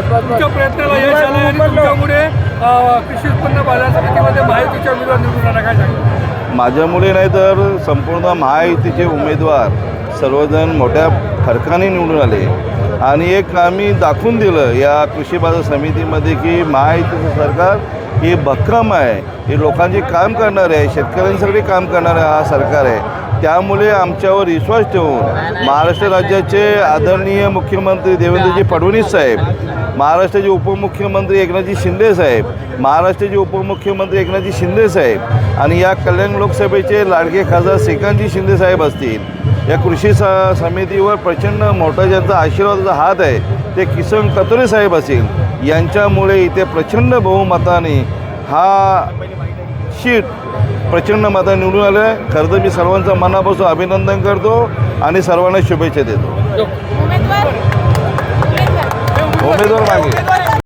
तुमच्या प्रयत्नाला यश आलं आणि तुमच्यामुळे अ, कृषी उत्पन्न बाजार समितीमध्ये माहितीच्या उमेदवार निवडून आला काय सांगा माझ्यामुळे नाही तर संपूर्ण महायुतीचे उमेदवार सर्वजण मोठ्या फरकाने निवडून आले. आणि एक आम्ही दाखवून दिलं या कृषी बाजार समितीमध्ये की महायुतीचं सरकार हे भक्कम आहे. हे लोकांचे काम करणार आहे शेतकऱ्यांसाठी काम करणारं हा सरकार आहे. त्यामुळे आमच्यावर विश्वास ठेवून महाराष्ट्र राज्याचे आदरणीय मुख्यमंत्री देवेंद्रजी फडणवीस साहेब महाराष्ट्राचे उपमुख्यमंत्री एकनाथजी शिंदे साहेब महाराष्ट्राचे उपमुख्यमंत्री एकनाथजी शिंदे साहेब आणि या कल्याण लोकसभेचे लाडके खासदार श्रीकांतजी शिंदे साहेब असतील. या कृषी स समितीवर प्रचंड मोठा ज्यांचा आशीर्वादाचा हात आहे ते किसन कतोरे साहेब असतील. यांच्यामुळे इथे प्रचंड बहुमताने हा शीट प्रचंड मता निवडून आलं आहे. खरं तर मी सर्वांचं मनापासून अभिनंदन करतो आणि सर्वांना शुभेच्छा देतो. उमेदवार? मागे.